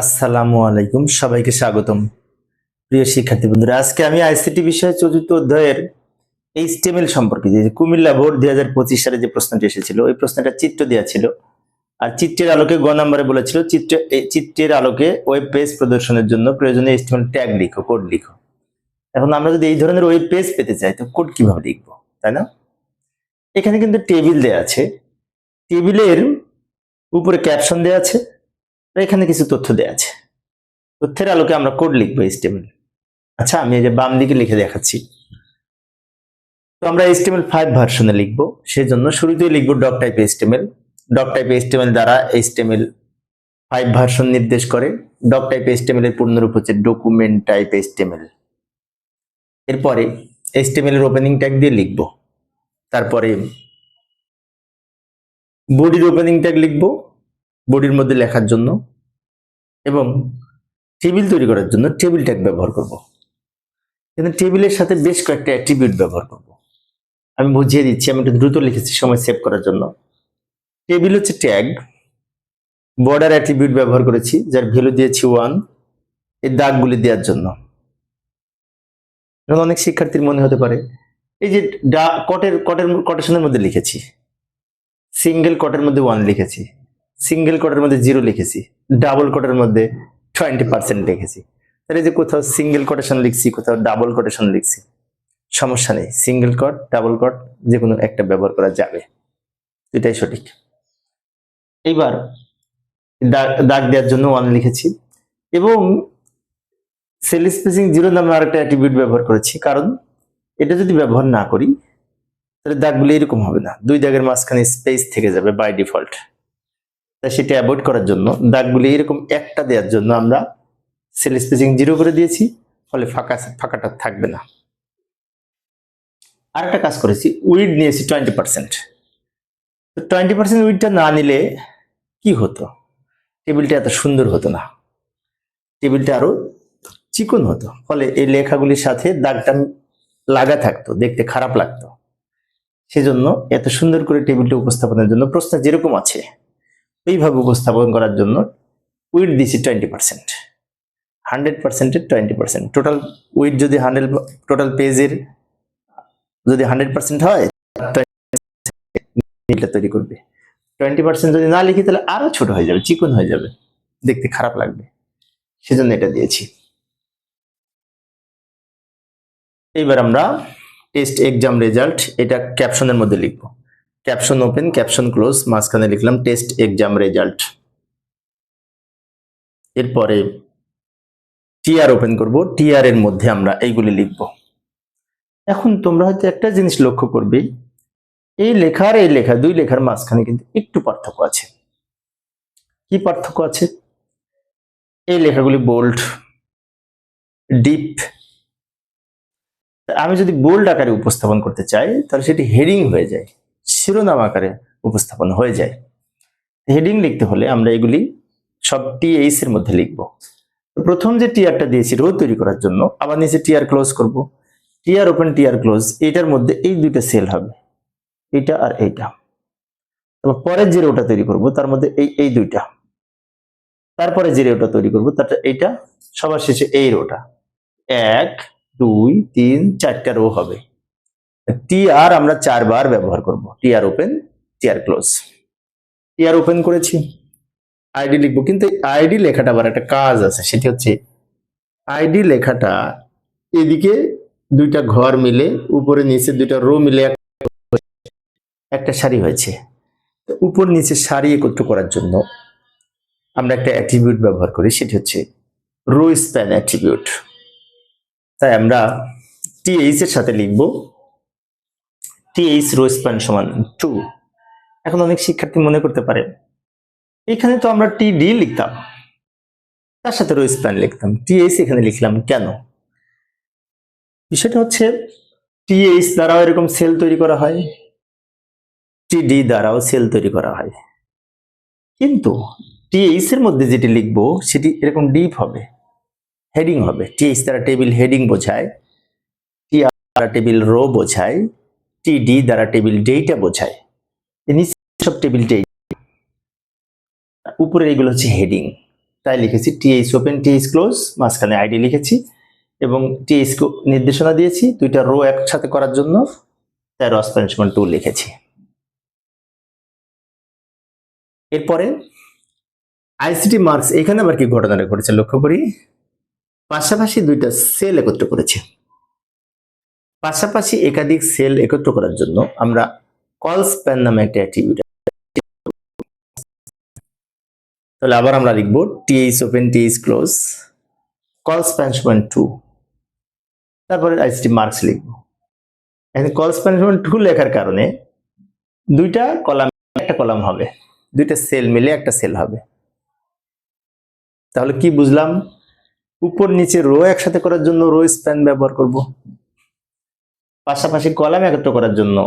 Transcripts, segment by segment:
আসসালামু আলাইকুম, সবাইকে স্বাগতম। প্রিয় শিক্ষার্থী বন্ধুরা, আজকে আমি আইসিটি বিষয়ে চতুর্থ অধ্যায়ের এইচটিএমএল সম্পর্কে যে কুমিল্লা বোর্ড দুই হাজার পঁচিশ সালে যে প্রশ্নটি এসেছিল, ওই প্রশ্নটা চিত্র দেওয়া ছিল। আর চিত্রের আলোকে গ নম্বরে বলেছিল, চিত্র এই চিত্রের আলোকে ওয়েব পেজ প্রদর্শনের জন্য প্রয়োজনীয় এইচটিএমএল ট্যাগ লিখো কোড লিখো। এখন আমরা যদি এই ধরনের ওয়েব পেজ পেতে চাই, তো কোড কীভাবে লিখব, তাই না? এখানে কিন্তু টেবিল দেয়া আছে। টেবিলের উপরে ক্যাপশন দেয়া আছে। এখানে কিছু তথ্য দেওয়া আছে। তথ্যের আলোকে আমরা কোড লিখব এইচটিএমএল আচ্ছা আমি এই যে বাম দিকে লিখে দেখাচ্ছি। তো আমরা এইচটিএমএল ফাইভ ভার্সনে লিখব। সেজন্য শুরুতেই লিখব doc type HTML doc type HTML দ্বারা এইচটিএমএল ফাইভ ভার্সন নির্দেশ করে। ডক টাইপ এইচটিএমএল এর পূর্ণরূপ হচ্ছে ডকুমেন্ট টাইপ এইচটিএমএল এরপরে এইচটিএমএল এর ওপেনিং ট্যাগ দিয়ে লিখব। তারপরে বডির ওপেনিং ট্যাগ লিখব। বডির মধ্যে লেখার জন্য এবং টেবিল তৈরি করার জন্য টেবিল ট্যাগ ব্যবহার করব। কিন্তু টেবিলের সাথে বেশ কয়েকটা অ্যাট্রিবিউট ব্যবহার করব। আমি বুঝিয়ে দিচ্ছি, আমি একটু দ্রুত লিখেছি সময় সেভ করার জন্য। টেবিল হচ্ছে ট্যাগ। বর্ডার অ্যাট্রিবিউট ব্যবহার করেছি, যার ভ্যালু দিয়েছি ওয়ান এই দাগগুলি দেওয়ার জন্য। অনেক শিক্ষার্থীর মনে হতে পারে। এই যে ডা কটের কটের কটেশনের মধ্যে লিখেছি। সিঙ্গেল কটের মধ্যে ওয়ান লিখেছি। সিঙ্গেল কোটের মধ্যে জিরো লিখেছি ডাবল কোটের মধ্যে টোয়েন্টি পার্সেন্ট লিখেছি। তাহলে যে কোথাও সিঙ্গেল কোটেশন লিখছি, কোথাও ডাবল কোটেশন লিখছি, সমস্যা নেই। সিঙ্গেল কট ডাবল কট যে কোনো একটা ব্যবহার করা যাবে। এটাই সঠিক। এইবার দাগ দেওয়ার জন্য ওয়ান লিখেছি। এবং সেল স্পেসিং জিরো নামে আরেকটা অ্যাট্রিবিউট ব্যবহার করেছি, কারণ এটা যদি ব্যবহার না করি, তাহলে দাগগুলি এরকম হবে না। দুই দাগের মাঝখানে স্পেস থেকে যাবে বাই ডিফল্ট তাই সেটা অ্যাভয়েড করার জন্য দাগগুলি এরকম একটা দেওয়ার জন্য আমরা সেল স্পেসিং জিরো করে দিয়েছি, ফলে ফাঁকা ফাঁকাটা থাকবে না। আরেকটা কাজ করেছি উইড নিয়েছি টোয়েন্টি পার্সেন্ট টোয়েন্টি পার্সেন্ট উইডটা না নিলে কি হতো? টেবিলটা এত সুন্দর হতো না। টেবিলটা আরও চিকন হতো, ফলে এই লেখাগুলির সাথে দাগটা লাগা থাকতো, দেখতে খারাপ লাগতো। সেজন্য এত সুন্দর করে টেবিলটা উপস্থাপনের জন্য প্রশ্ন যেরকম আছে এইভাবে উপস্থাপন করার জন্য উইথ দিছি টোয়েন্টি পার্সেন্ট হান্ড্রেড পার্সেন্টের টোয়েন্টি পার্সেন্ট টোটাল উইথ যদি হান্ড্রেড টোটাল পেজের যদি হান্ড্রেড পার্সেন্ট হয় এটা তৈরি করবে। টোয়েন্টি পার্সেন্ট যদি না লিখি, তাহলে আরও ছোট হয়ে যাবে, চিকন হয়ে যাবে। দেখতে খারাপ লাগবে। সেজন্য এটা দিয়েছি। এইবার আমরা টেস্ট এক্সাম রেজাল্ট এটা ক্যাপশনের মধ্যে লিখব। ক্যাপশন ওপেন, ক্যাপশন ক্লোজ, মাঝখানে লিখলাম টেস্ট এক্সাম রেজাল্ট। এরপরে টিআর ওপেন করব, টিআর এর মধ্যে আমরা এইগুলি লিখব। এখন তোমরা হয়তো একটা জিনিস লক্ষ্য করবে, এই লেখার, এই লেখা, দুই লেখার মাঝখানে কিন্তু একটু পার্থক্য আছে। কি পার্থক্য আছে? এই লেখাগুলি বোল্ড ডিপ আমি যদি বোল্ড আকারে উপস্থাপন করতে চাই, তাহলে সেটি হেডিং হয়ে যায়। শিরোনাম আকারে উপস্থাপন হয়ে যায়। হেডিং লিখতে হলে আমরা এগুলি সব টিএইচ এর মধ্যে লিখব। প্রথম যে টিআরটা দিয়েছি রো তৈরি করার জন্য আবার নিচে টিআর ক্লোজ করব। টিআর ওপেন টিআর ক্লোজ এইটার মধ্যে এই দুইটা সেল হবে। এটা আর এইটা। তারপর পরের যে রোটা তৈরি করব, তার মধ্যে এই এই দুইটা। তারপরে যে রোটা তৈরি করব তারটা এইটা। সবার শেষে এই রোটা এক, দুই, তিন, চারটা রো হবে। টিআর আমরা চারবার ব্যবহার করব। TR open TR close TR open করেছি। আইডি লিখব, কিন্তু আইডি লেখাটা আবার একটা কাজ আছে, সেটি হচ্ছে আইডি লেখাটা এদিকে দুইটা ঘর মিলে, উপরে নিচে দুইটা রো মিলে একটা সারি হয়েছে। তো উপর নিচে সারি একত্র করার জন্য আমরা একটা অ্যাট্রিবিউট ব্যবহার করি, সেটি হচ্ছে রো স্প্যান অ্যাট্রিবিউট তাই আমরা টিএইচ এর সাথে লিখব টিএইচ রো স্প্যান সমান টু এখন অনেক শিক্ষার্থী মনে করতে পারে, এখানে তো আমরা টি ডি লিখতাম, তার সাথে রো স্প্যান লিখতাম টিএইচ এখানে লিখলাম কেন? বিষয়টা হচ্ছে টিএইচ দ্বারাও এরকম সেল তৈরি করা হয় টিডি দ্বারাও সেল তৈরি করা হয়। কিন্তু টিএইচ এর মধ্যে যেটি লিখব, সেটি এরকম ডিপ হবে হেডিং হবে। টিএইচ দ্বারা টেবিল হেডিং বোঝায় টি টেবিল রো বোঝায় টিডি দ্বারা টেবিল ডেটা বোঝায়। সব টেবিল ডেটা উপরে এগুলো হচ্ছে হেডিং তাই লিখেছি টিএইচ ওপেন টিএইচ ক্লোজ মাঝখানে আইডি লিখেছি এবং টিএইচ নির্দেশনা দিয়েছি দুইটা রো একসাথে করার জন্য। তাই রস পানিশমেন্ট টু লিখেছি। এরপরে আইসিটি মার্কস এখানে আবার কি ঘটনাটা ঘটেছে লক্ষ্য করি? পাশাপাশি দুইটা সেল একত্র করেছে। পাশাপাশি একাধিক সেল একত্র করার জন্য আমরা কল স্প্যান নামে একটা অ্যাক্টিভিটি তাহলে আবার আমরা লিখব TH open TH close col span সমান টু তারপরে আইসিটি মার্কস লিখব। এখানে কল স্প্যান সমান টু লেখার কারণে দুইটা কলাম একটা কলাম হবে। দুইটা সেল মিলে একটা সেল হবে। তাহলে কি বুঝলাম? উপর নিচে রো একসাথে করার জন্য রো স্প্যান ব্যবহার করব। পাশাপাশি কলাম একত্র করার জন্য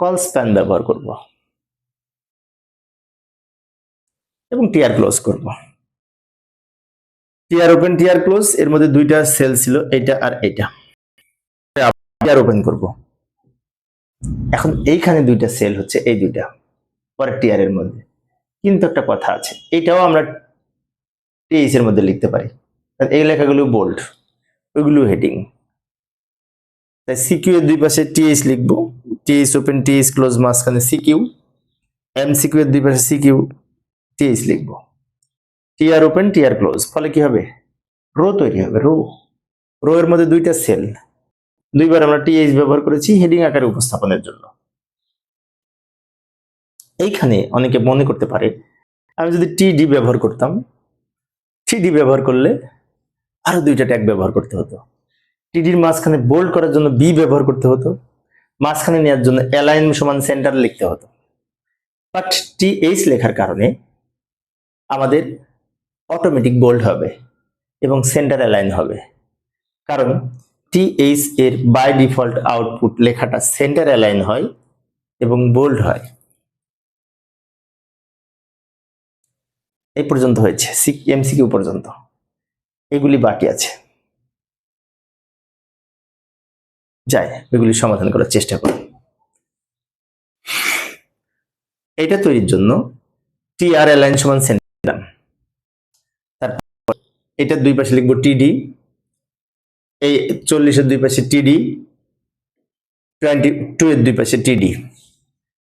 কল স্প্যান ব্যবহার করব এবং টিআর ক্লোজ করব। টিআর ওপেন, টিআর ক্লোজ, এর মধ্যে দুইটা সেল ছিল এটা আর এটা টিআর ওপেন করব। এখন এইখানে দুইটা সেল হচ্ছে, এই দুইটা পরে টিআর এর মধ্যে। কিন্তু একটা কথা আছে, এটাও আমরা টিএইচ এর মধ্যে লিখতে পারি। এই লেখাগুলো বোল্ড ওইগুলো হেডিং তাই সিকিউ এর দুই পাশে টিএইচ লিখব। টিএইচ ওপেন, টিএইচ ক্লোজ, মাঝখানে সিকিউ। এম সিকিউ এর দুই পাশে সিকিউ, টিএইচ লিখব। টিআর ওপেন টিআর ক্লোজ, ফলে কি হবে? রো তৈরি হবে, রো। রো এর মধ্যে দুইটা সেল। দুইবার আমরা টিএইচ ব্যবহার করেছি হেডিং আকারে উপস্থাপনের জন্য। এইখানে অনেকে মনে করতে পারে, আমি যদি টিডি ব্যবহার করতাম, টিডি ব্যবহার করলে আরও দুইটা ট্যাগ ব্যবহার করতে হতো। টিডির মাঝখানে বোল্ড করার জন্য বি ব্যবহার করতে হতো, মাঝখানে নেওয়ার জন্য অ্যালাইন সমান সেন্টার লিখতে হতো। বাট টি এইচ লেখার কারণে আমাদের অটোমেটিক বোল্ড হবে এবং সেন্টার অ্যালাইন হবে। কারণ টি এইচ এর বাই ডিফল্ট আউটপুট লেখাটা সেন্টার অ্যালাইন হয় এবং বোল্ড হয়। এই পর্যন্ত হয়েছে এমসিকিউ পর্যন্ত। এগুলি বাকি আছে। যাই, এগুলি সমাধান করার চেষ্টা করি। এটা তৈরির জন্য টি আর অ্যালাইন সমান সেন্টার তারপর এটা দুই পাশে লিখব টিডি এই চল্লিশের দুই পাশে টিডি টোয়েন্টি টু এর দুই পাশে টিডি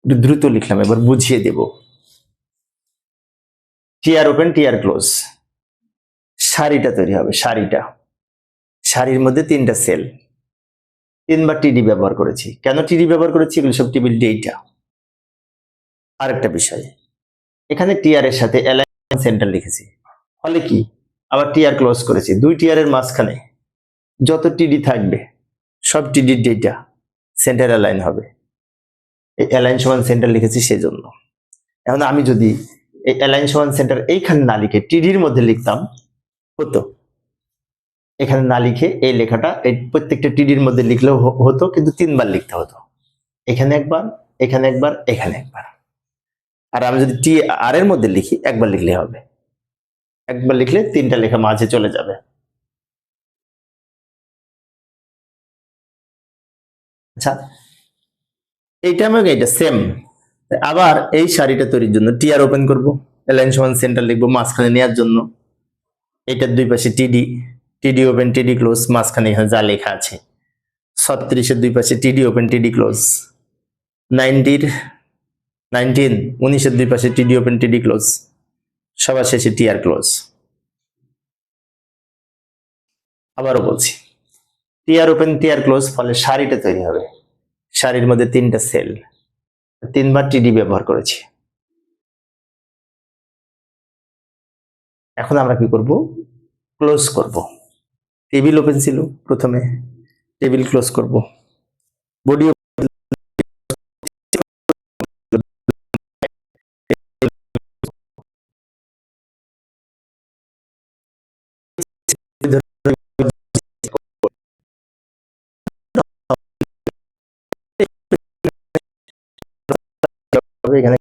দ্রুত লিখলাম, এবার বুঝিয়ে দেব। টিআর ওপেন টিআর ক্লোজ শাড়িটা তৈরি হবে, শাড়িটা। শাড়ির মধ্যে তিনটা সেল তিনবার টিডি ব্যবহার করেছি। কেন টিডি ব্যবহার করেছি? এগুলো সব টেবিল ডেটা আরেকটা বিষয়, এখানে টিআর এর সাথে অ্যালাইন সেন্টার লিখেছি। ফলে কি? আবার টিআর ক্লোজ করেছি। দুই টিআর এর মাঝখানে যত টিডি থাকবে, সব টিডির ডেটা সেন্টার অ্যালাইন হবে। এই অ্যালাইন সমান সেন্টার লিখেছি সেজন্য। এখন আমি যদি এই অ্যালাইন সমান সেন্টার এইখানে না লিখে টিডির মধ্যে লিখতাম, হতো। এখানে না লিখে এই লেখাটা এই প্রত্যেকটা টিডির মধ্যে লিখলেও হতো, কিন্তু তিনবার লিখতে হতো। এখানে একবার এখানে একবার এখানে একবার। আর আমি যদি টি আর এর মধ্যে লিখি, একবার লিখলে হবে। একবার লিখলে তিনটা লেখা মাঝে চলে যাবে। আচ্ছা এইটা এবং এইটা সেম আবার এই শাড়িটা তৈরির জন্য টি আর ওপেন করব। অ্যালাইন সমান সেন্টার লিখব মাঝখানে নেওয়ার জন্য। এটার দুই পাশে টিডি। টিডি ওপেন টিডি ক্লোজ মাঝখানে এখানে যা লেখা আছে। ছত্রিশের দুই পাশে টিডি ওপেন টিডি ক্লোজ নাইনটির, নাইনটিন, উনিশের দুই পাশে টিডি ওপেন টিডি ক্লোজ সবার শেষে টিআর ক্লোজ আবারও বলছি টিআর ওপেন টিআর ক্লোজ ফলে শাড়িটা তৈরি হবে। শাড়ির মধ্যে তিনটা সেল তিনবার টিডি ব্যবহার করেছি। এখন আমরা কি করব? ক্লোজ করব। টেবিল ওপেন ছিল প্রথমে। টেবিল ক্লোজ করব। বডি এখানে